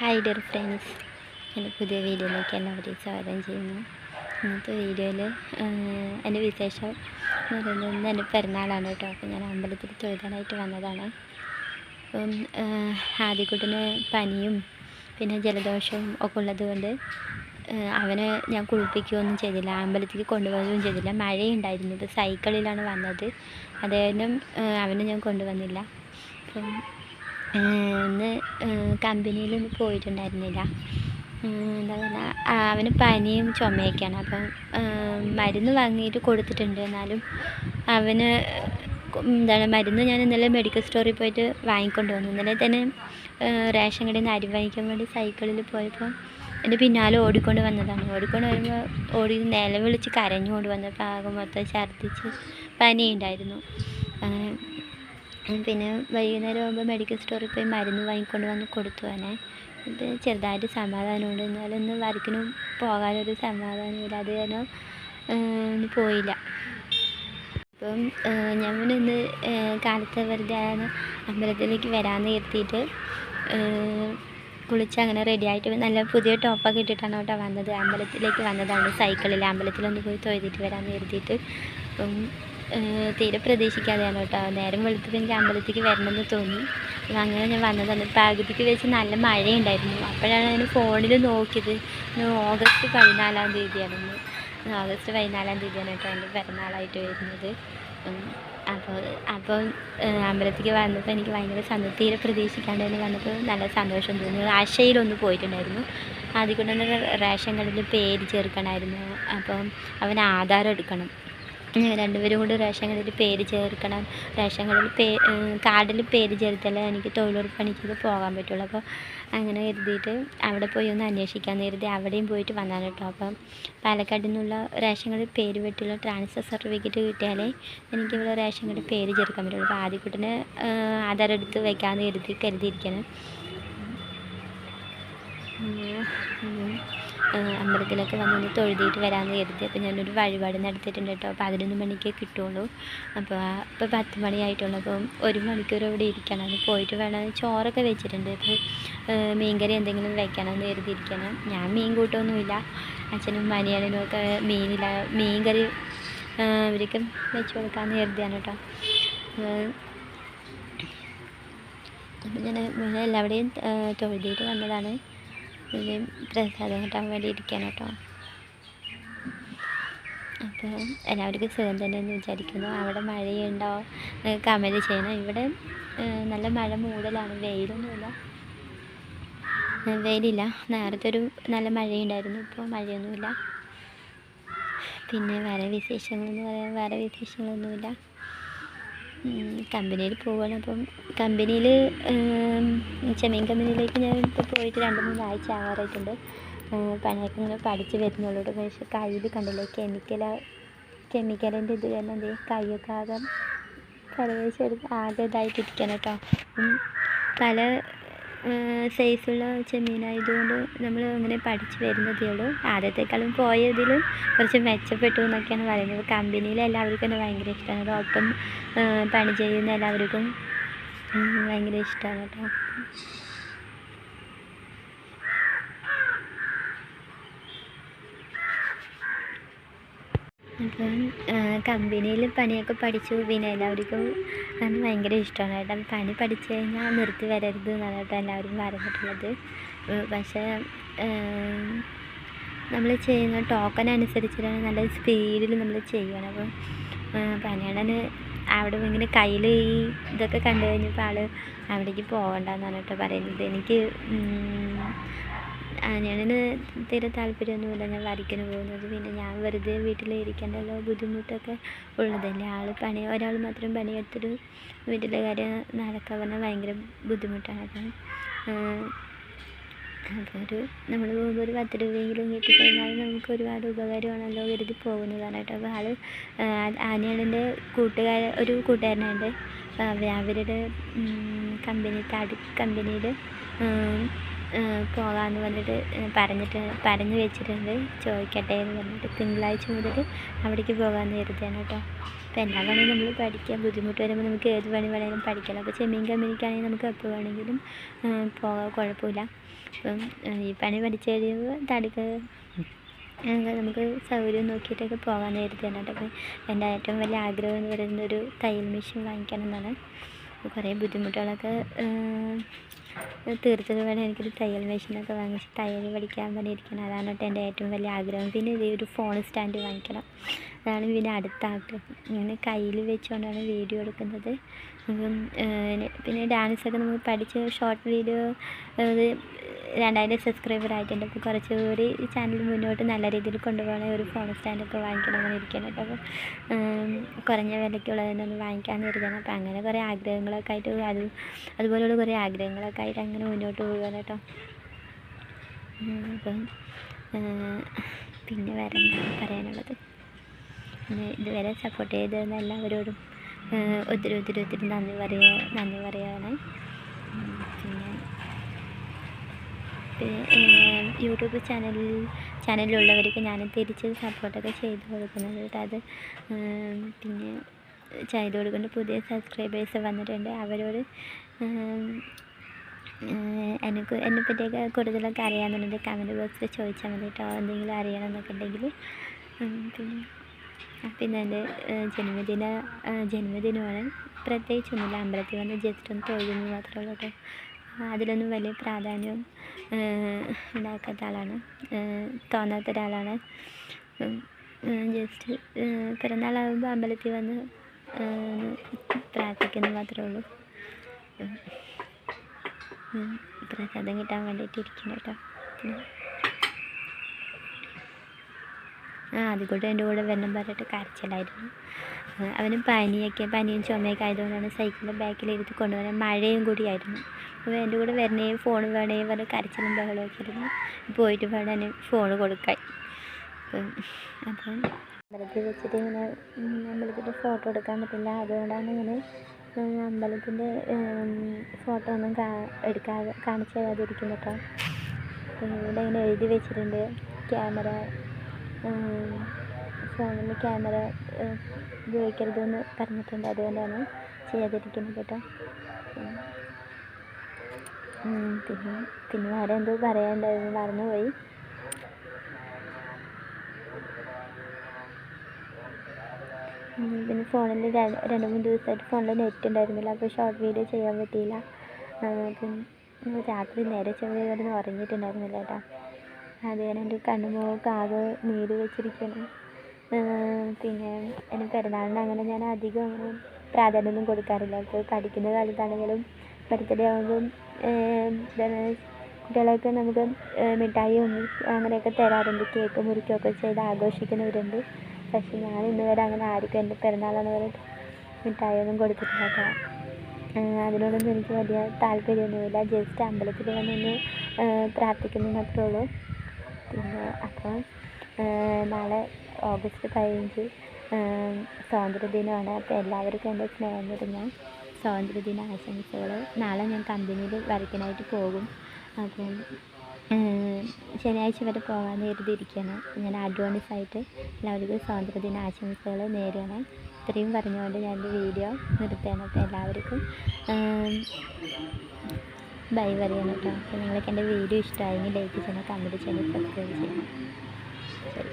Hi dear friends എന്റെ പുതിയ വീഡിയോയിലേക്ക് എല്ലാവരെയും സ്വാഗതം ചെയ്യുന്നു. ഇന്നത്തെ വീഡിയോയിൽ എന്റെ വിശേഷം എന്ന് പറയുന്നത് ഇന്ന് എന്റെ പിറന്നാളാണ് കേട്ടോ. അപ്പോൾ ഞാൻ അമ്പലത്തിൽ തൊഴുതാനായിട്ട് വന്നതാണ്. അപ്പം ആദ്യക്കുട്ടിന് പനിയും പിന്നെ ജലദോഷവും ഒക്കെ ഉള്ളതുകൊണ്ട് അവനെ ഞാൻ കുളിപ്പിക്കുകയൊന്നും ചെയ്തില്ല. അമ്പലത്തിലേക്ക് കൊണ്ടുപോവുകയും ചെയ്തില്ല. മഴയുണ്ടായിരുന്നു. ഇപ്പോൾ സൈക്കിളിലാണ് വന്നത്. അതേനും അവനെ ഞാൻ കൊണ്ടുവന്നില്ല. അപ്പം ഇന്ന് കമ്പനിയിലൊന്നും പോയിട്ടുണ്ടായിരുന്നില്ല. എന്താ പറയുക അവന് പനിയും ചുമയൊക്കെയാണ്. അപ്പം മരുന്ന് വാങ്ങിയിട്ട് കൊടുത്തിട്ടുണ്ട്. എന്നാലും അവന് എന്താണ് മരുന്ന് ഞാൻ ഇന്നലെ മെഡിക്കൽ സ്റ്റോറിൽ പോയിട്ട് വാങ്ങിക്കൊണ്ട് വന്നു. ഇന്നലെ തന്നെ റേഷൻ കടയിൽ നിന്ന് അരി വാങ്ങിക്കാൻ വേണ്ടി സൈക്കിളിൽ പോയപ്പോൾ എന്റെ പിന്നാലെ ഓടിക്കൊണ്ട് വന്നതാണ്. ഓടിക്കൊണ്ട് വരുമ്പോൾ ഓടി നിലവിളിച്ച് കരഞ്ഞുകൊണ്ട് വന്നപ്പോൾ ആകെ മൊത്തം ഛർദ്ദിച്ച് പനിയുണ്ടായിരുന്നു. അങ്ങനെ പിന്നെ വൈകുന്നേരം ആകുമ്പോൾ മെഡിക്കൽ സ്റ്റോറിൽ പോയി മരുന്ന് വാങ്ങിക്കൊണ്ട് വന്ന് കൊടുത്തു അവനെ. ഇത് ചെറുതായിട്ട് സമാധാനമുണ്ട് എന്നാലും ഒന്ന് വർക്കിനും പോകാനൊരു സമാധാനമില്ല. അത് കാരണം പോയില്ല. അപ്പം ഞാൻ പിന്നെ ഇന്ന് കാലത്ത് വെറുതെ അമ്പലത്തിലേക്ക് വരാമെന്ന് കരുതിയിട്ട് കുളിച്ച് അങ്ങനെ റെഡി ആയിട്ട് നല്ല പുതിയ ടോപ്പൊക്കെ ഇട്ടിട്ടാണ് കേട്ടോ വന്നത്. അമ്പലത്തിലേക്ക് വന്നതാണ്. സൈക്കിളിൽ അമ്പലത്തിലൊന്ന് പോയി തൊഴുതിട്ട് വരാമെന്ന് കരുതിയിട്ട്. അപ്പം തീരെ പ്രതീക്ഷിക്കാതെയാണ് കേട്ടോ നേരം വെളുത്തത് എനിക്ക് അമ്പലത്തിലേക്ക് വരണമെന്ന് തോന്നി. അങ്ങനെ ഞാൻ വന്നതാണ്. പകുതിക്ക് വെച്ച് നല്ല മഴയുണ്ടായിരുന്നു. അപ്പോഴാണ് ഞാൻ ഫോണിൽ നോക്കിയത്. ഓഗസ്റ്റ് പതിനാലാം തീയതിയായിരുന്നു ഓഗസ്റ്റ് പതിനാലാം തീയതിയാണ് കേട്ടോ എന്റെ പിറന്നാളായിട്ട് വരുന്നത്. അപ്പോൾ അപ്പോൾ അമ്പലത്തിലേക്ക് വന്നപ്പോൾ എനിക്ക് ഭയങ്കര സന്തോഷം തീരെ പ്രതീക്ഷിക്കാണ്ട് തന്നെ വന്നപ്പോൾ നല്ല സന്തോഷം തോന്നി. ആശയിലൊന്ന് പോയിട്ടുണ്ടായിരുന്നു. ആദ്യം കൊണ്ട് തന്നെ റേഷൻ കടയിൽ പേര് ചേർക്കണമായിരുന്നു. അപ്പം അവന് ആധാരം എടുക്കണം. രണ്ടുപേരും കൂടി റേഷൻ കടയിൽ പേര് ചേർക്കണം. റേഷൻ കടയിൽ പേ കാർഡിൽ പേര് ചേർത്താലേ എനിക്ക് തൊഴിലുറപ്പ് പണിക്ക് പോകാൻ പറ്റുള്ളൂ. അപ്പോൾ അങ്ങനെ കരുതിയിട്ട് അവിടെ പോയി ഒന്ന് അന്വേഷിക്കാൻ കരുതി അവിടെയും പോയിട്ട് വന്നാണ് കേട്ടോ. അപ്പം പാലക്കാട് നിന്നുള്ള റേഷൻ കടയിൽ പേര് പറ്റിയുള്ള ട്രാൻസ്ഫർ സർട്ടിഫിക്കറ്റ് കിട്ടിയാലേ എനിക്ക് ഇവിടെ റേഷൻ കടയിൽ പേര് ചേർക്കാൻ പറ്റുള്ളൂ. അപ്പോൾ ആദ്യക്കുട്ടിനെ ആധാർ എടുത്ത് വെക്കാമെന്ന് കരുതി കരുതിയിരിക്കണം. അമ്പലത്തിലൊക്കെ വന്നൊന്ന് തൊഴുതിയിട്ട് വരാമെന്ന് കരുതി. അപ്പോൾ ഞാനൊരു വഴിപാട് നടത്തിയിട്ടുണ്ട് കേട്ടോ. പതിനൊന്ന് മണിക്ക് കിട്ടുള്ളൂ. അപ്പോൾ ഇപ്പോൾ പത്ത് മണിയായിട്ടുള്ളൂ അപ്പം ഒരു മണിക്കൂർ ഇവിടെ ഇരിക്കണം. അത് പോയിട്ട് വേണം ചോറൊക്കെ വെച്ചിട്ടുണ്ട്. ഇപ്പോൾ മീൻകറി എന്തെങ്കിലും വെക്കണമെന്ന് കരുതിയിരിക്കണം ഞാൻ മീൻ കൂട്ടൊന്നുമില്ല. അച്ഛനും മനിയനും ഒക്കെ മീനില്ല. മീൻ കറി വെച്ച് കൊടുക്കാമെന്ന് കരുതിയാണ് കേട്ടോ. അപ്പം ഞാൻ എല്ലാവരുടെയും തൊഴുതിയിട്ട് വന്നതാണ്. ഇത് പ്രസാദം കിട്ടാൻ വേണ്ടി ഇരിക്കാൻ കേട്ടോ. അപ്പോൾ എല്ലാവർക്കും സുഖം തന്നെയെന്ന് വിചാരിക്കുന്നു. അവിടെ മഴയുണ്ടോ? കമന്റ് ചെയ്യണം. ഇവിടെ നല്ല മഴ മൂടലാണ്. വെയിലൊന്നുമില്ല. വെയിലില്ല. നേരത്തെ ഒരു നല്ല മഴയുണ്ടായിരുന്നു. ഇപ്പോൾ മഴയൊന്നുമില്ല. പിന്നെ വേറെ വിശേഷങ്ങളെന്ന് പറയാൻ വേറെ വിശേഷങ്ങളൊന്നുമില്ല. കമ്പനിയിൽ പോവുകയാണ് അപ്പം കമ്പനിയിൽ ചെമ്മീൻ കമ്പനിയിലേക്ക് ഞാൻ ഇപ്പോൾ പോയിട്ട് രണ്ട് മൂന്ന് ആഴ്ച ആവാറായിട്ടുണ്ട്. പണിയൊക്കെ ഇങ്ങനെ പഠിച്ച് വരുന്നുള്ളൂ. പക്ഷേ കയ്യിൽ കണ്ടില്ലേ? കെമിക്കൽ കെമിക്കലിന്റെ ഇത് കാരണം എന്ത്? കയ്യൊക്കെ ആകെ കലവേശെടുത്ത് ആകെ ഇതായിട്ടിരിക്കണം കേട്ടോ. പല സൈസുള്ള ചെമ്മീനായതുകൊണ്ട് നമ്മൾ അങ്ങനെ പഠിച്ച് വരുന്നതേ ഉള്ളൂ. ആദ്യത്തെക്കാളും പോയതിലും കുറച്ച് മെച്ചപ്പെട്ടു എന്നൊക്കെയാണ് പറയുന്നത്. കമ്പനിയിൽ എല്ലാവർക്കും തന്നെ ഭയങ്കര ഇഷ്ടമാണ് ഒപ്പം പണി ചെയ്യുന്ന എല്ലാവർക്കും ഭയങ്കര ഇഷ്ടമാണ് കേട്ടോ. അപ്പം കമ്പനിയിൽ പണിയൊക്കെ പഠിച്ചു. പിന്നെ എല്ലാവർക്കും അത് ഭയങ്കര ഇഷ്ടമാണ് കേട്ടോ. പണി പഠിച്ചു കഴിഞ്ഞാൽ നിർത്തി വരരുത് എന്നാണ് കേട്ടോ എല്ലാവരും പറഞ്ഞിട്ടുള്ളത്. പക്ഷേ നമ്മൾ ചെയ്യുന്ന ടോക്കൺ അനുസരിച്ചിട്ടാണ് നല്ല സ്പീഡിൽ നമ്മൾ ചെയ്യണം അപ്പം പണിയണന് അവിടെ ഇങ്ങനെ കയ്യിൽ ഈ ഇതൊക്കെ കണ്ടു കഴിഞ്ഞപ്പോൾ ആൾ അവിടേക്ക് പോകണ്ടെന്നാണ് കേട്ടോ പറയുന്നത്. എനിക്ക് ഞാനിന് തീരെ താല്പര്യമൊന്നുമില്ല ഞാൻ വരയ്ക്കാൻ പോകുന്നത്. പിന്നെ ഞാൻ വെറുതെ വീട്ടിൽ ഇരിക്കേണ്ടല്ലോ ബുദ്ധിമുട്ടൊക്കെ ഉള്ളതല്ലേ ആൾ പണി ഒരാൾ മാത്രം പണിയെടുത്തിട്ട് വീട്ടിലെ കാര്യം നടക്കാൻ പറഞ്ഞാൽ ഭയങ്കര ബുദ്ധിമുട്ടാണ്. അപ്പം അപ്പോൾ നമ്മൾ പോകുമ്പോൾ ഒരു പത്ത് രൂപയെങ്കിലും കിട്ടിക്കഴിഞ്ഞാൽ നമുക്ക് ഒരുപാട് ഉപകാരമാണല്ലോ കരുതി പോകുന്നതാണ് കേട്ടോ അപ്പോൾ ആൾ ആനയാണെന്റെ കൂട്ടുകാര ഒരു കൂട്ടുകാരനുണ്ട്. അവരുടെ കമ്പനി തടി കമ്പനിയിൽ പോകാമെന്ന് പറഞ്ഞിട്ട് പറഞ്ഞിട്ട് പറഞ്ഞു വെച്ചിട്ടുണ്ട്. ചോദിക്കട്ടെ എന്ന് പറഞ്ഞിട്ട് തിങ്കളാഴ്ച മുതൽ അവിടേക്ക് പോകാമെന്ന് കരുതിയാണ് കേട്ടോ. അപ്പോൾ എല്ലാ പണിയും നമ്മൾ പഠിക്കാൻ ബുദ്ധിമുട്ട് വരുമ്പോൾ നമുക്ക് ഏത് പണി വേണമെങ്കിലും പഠിക്കാമല്ലോ അപ്പോൾ ചെമ്മീൻ കമ്പനിക്കാണെങ്കിൽ നമുക്ക് എപ്പോൾ വേണമെങ്കിലും പോകാം. കുഴപ്പമില്ല. അപ്പം ഈ പണി പഠിച്ചു കഴിയുമ്പോൾ തടുക്ക നമുക്ക് സൗകര്യം നോക്കിയിട്ടൊക്കെ പോകാൻ കരുതിയാണ് കേട്ടോ. അപ്പോൾ എന്റെ ഏറ്റവും വലിയ ആഗ്രഹം എന്ന് പറയുന്നത് ഒരു തയ്യൽ മെഷീൻ വാങ്ങിക്കണം എന്നാണ്. കുറേ ബുദ്ധിമുട്ടുകളൊക്കെ തീർത്തത് വേണം. എനിക്കൊരു തയ്യൽ മെഷീനൊക്കെ വാങ്ങിച്ച് തയ്യൽ പഠിക്കാൻ വേണ്ടി ഇരിക്കണം അതാണ് കേട്ടോ എന്റെ ഏറ്റവും വലിയ ആഗ്രഹം. പിന്നെ ഇതേ ഒരു ഫോൺ സ്റ്റാൻഡ് വാങ്ങിക്കണം. അതാണ് പിന്നെ അടുത്ത ആഗ്രഹം. ഇങ്ങനെ കയ്യിൽ വെച്ചുകൊണ്ടാണ് വീഡിയോ എടുക്കുന്നത്. പിന്നെ ഡാൻസൊക്കെ നമുക്ക് പഠിച്ച് ഷോർട്ട് വീഡിയോ രണ്ടായിരം സബ്സ്ക്രൈബർ ആയിട്ടുണ്ട്. അപ്പോൾ കുറച്ചുകൂടി ചാനൽ മുന്നോട്ട് നല്ല രീതിയിൽ കൊണ്ടുപോകണ ഒരു ഫോൺ സ്റ്റാൻഡൊക്കെ വാങ്ങിക്കണമെന്ന് ഇരിക്കണം കേട്ടോ. അപ്പോൾ കുറഞ്ഞ വിലയ്ക്കുള്ളതെന്നൊന്ന് വാങ്ങിക്കാമെന്ന് കരുതണം അപ്പോൾ അങ്ങനെ കുറേ ആഗ്രഹങ്ങളൊക്കെ ആയിട്ട് അത് അതുപോലെയുള്ള കുറേ ആഗ്രഹങ്ങളൊക്കെ ആയിട്ട് അങ്ങനെ മുന്നോട്ട് പോവുകയാണ് കേട്ടോ. അപ്പം പിന്നെ വേറെ എന്താണ് പറയാനുള്ളത്? ഇതുവരെ സപ്പോർട്ട് ചെയ്തതെന്ന് എല്ലാവരോടും ഒത്തിരി ഒത്തിരി ഒത്തിരി നന്ദി പറയുക നന്ദി പറയുകയാണ്. പിന്നെ യൂട്യൂബ് ചാനലിൽ ചാനലിലുള്ളവർക്ക് ഞാൻ തിരിച്ച് സപ്പോർട്ടൊക്കെ ചെയ്ത് കൊടുക്കുന്നുണ്ട് കേട്ടോ. അത് പിന്നെ ചെയ്ത് കൊടുക്കുന്ന പുതിയ സബ്സ്ക്രൈബേഴ്സ് വന്നിട്ടുണ്ട്. അവരോട് എനിക്ക് എന്നെ പറ്റിയൊക്കെ കൂടുതലൊക്കെ അറിയാമെന്നുണ്ടെങ്കിൽ കമന്റ് ബോക്സിൽ ചോദിച്ചാൽ മതി കേട്ടോ. എന്തെങ്കിലും അറിയണമെന്നൊക്കെ ഉണ്ടെങ്കിൽ. പിന്നെ പിന്നെ എന്റെ ജന്മദിന ജന്മദിനമാണ്. പ്രത്യേകിച്ചൊന്നുമില്ല. അമ്പലത്തിൽ വന്ന് ജസ്റ്റ് ഒന്ന് തൊഴുന്നു മാത്രമേ ഉള്ളൂ കേട്ടോ. അതിലൊന്നും വലിയ പ്രാധാന്യം ഉണ്ടാക്കാത്ത ആളാണ്. തോന്നാത്ത ഒരാളാണ്. ജസ്റ്റ് പിറന്നാളാകുമ്പോൾ അമ്പലത്തിൽ വന്ന് പ്രാർത്ഥിക്കുന്നു മാത്രമേ ഉള്ളൂ. പ്രസാദം കിട്ടാൻ വേണ്ടിയിട്ട് ഇരിക്കുന്നു കേട്ടോ. ആ അതുകൊണ്ട് എന്റെ കൂടെ വെള്ളം പറഞ്ഞിട്ട് കരച്ചിലായിരുന്നു. അവന് പനിയൊക്കെ പനിയും ചുമയൊക്കെ ആയതുകൊണ്ടാണ് സൈക്കിളിന്റെ ബാക്കിലിരുത്തി കൊണ്ടുപോകാൻ മഴയും കൂടിയായിരുന്നു. അപ്പോൾ എന്റെ കൂടെ വരണേ ഫോൺ വേണേ പറഞ്ഞ് കരച്ചിലും ബഹളമൊക്കെ ആയിരുന്നു പോയിട്ട് വേണം ഫോൺ കൊടുക്കാൻ. അപ്പം അമ്പലത്തിൽ വെച്ചിട്ട് ഇങ്ങനെ അമ്പലത്തിന്റെ ഫോട്ടോ എടുക്കാൻ പറ്റില്ല. അതുകൊണ്ടാണ് ഇങ്ങനെ അമ്പലത്തിന്റെ ഫോട്ടോ ഒന്നും എടുക്കാതെ കാണിച്ചു തരാതിരിക്കുന്നു കേട്ടോ. ഇവിടെ ഇങ്ങനെ എഴുതി വെച്ചിട്ടുണ്ട്. ക്യാമറ ഫോണിൽ ക്യാമറ ഉപയോഗിക്കരുതെന്ന് പറഞ്ഞിട്ടുണ്ട്. അതുകൊണ്ടാണ് ചെയ്യാതിരിക്കുന്നത് കേട്ടോ. പിന്നെ പിന്നെ വേറെ എന്തോ പറയാനുണ്ടായിരുന്നു മറന്നുപോയി. പിന്നെ ഫോണിൽ രണ്ട് മൂന്ന് ദിവസമായിട്ട് ഫോണിൽ നെറ്റ് ഉണ്ടായിരുന്നില്ല അപ്പോൾ ഷോർട്ട് വീഡിയോ ചെയ്യാൻ പറ്റിയില്ല. പിന്നെ രാത്രി നേരെ ചെറിയ കിടന്ന് ഉറങ്ങിയിട്ടുണ്ടായിരുന്നില്ല കേട്ടോ. അത് എന്റെ കണ്ണുമൊക്കെ ആകെ നീര് വെച്ചിരിക്കണം പിന്നെ എന്റെ പെരുന്നാളിന് അങ്ങനെ ഞാൻ അധികം പ്രാധാന്യമൊന്നും കൊടുക്കാറില്ല. ഇപ്പോൾ പഠിക്കുന്ന കാലത്താണെങ്കിലും ബർത്ത്ഡേ ആകുമ്പം കുട്ടികളൊക്കെ നമുക്ക് മിഠായിയും അങ്ങനെയൊക്കെ തരാറുണ്ട്. കേക്ക് മുറിക്കുകയൊക്കെ ചെയ്ത് ആഘോഷിക്കുന്നവരുണ്ട്. പക്ഷേ ഞാൻ ഇന്ന് വരെ അങ്ങനെ ആർക്കും എന്റെ പിറന്നാളെന്ന് പറഞ്ഞിട്ട് മിഠായിയൊന്നും കൊടുത്തിട്ടില്ല. അതിനോടൊന്നും എനിക്ക് വലിയ താല്പര്യമൊന്നുമില്ല. ജസ്റ്റ് അമ്പലത്തിൽ വന്നൊന്ന് പ്രാർത്ഥിക്കുന്നു മാത്രമേ ഉള്ളൂ. പിന്നെ അപ്പോൾ നാളെ ഓഗസ്റ്റ് പതിനഞ്ച് സ്വാതന്ത്ര്യദിനമാണ്. അപ്പോൾ എല്ലാവർക്കും എന്റെ സ്നേഹം നിറഞ്ഞ സ്വാതന്ത്ര്യദിന ആശംസകൾ നാളെ ഞാൻ കമ്പനിയിൽ വർക്കിനായിട്ട് പോകും. അപ്പം ശനിയാഴ്ച വരെ പോകാമെന്ന് കരുതിയിരിക്കുകയാണ് ഞാൻ അഡ്വാൻസ് ആയിട്ട് എല്ലാവർക്കും സ്വാതന്ത്ര്യദിന ആശംസകൾ നേരുകയാണ്. ഇത്രയും പറഞ്ഞുകൊണ്ട് ഞാൻ എന്റെ വീഡിയോ നിർത്തുകയാണ്. അപ്പോൾ എല്ലാവർക്കും ബൈ പറയണം കേട്ടോ. അപ്പോൾ നിങ്ങൾക്ക് എന്റെ വീഡിയോ ഇഷ്ടമായെങ്കിൽ ലൈക്ക് ചെയ്യണം കമന്റ് ചെയ്യണം സബ്സ്ക്രൈബ് ചെയ്യണം. ശരി.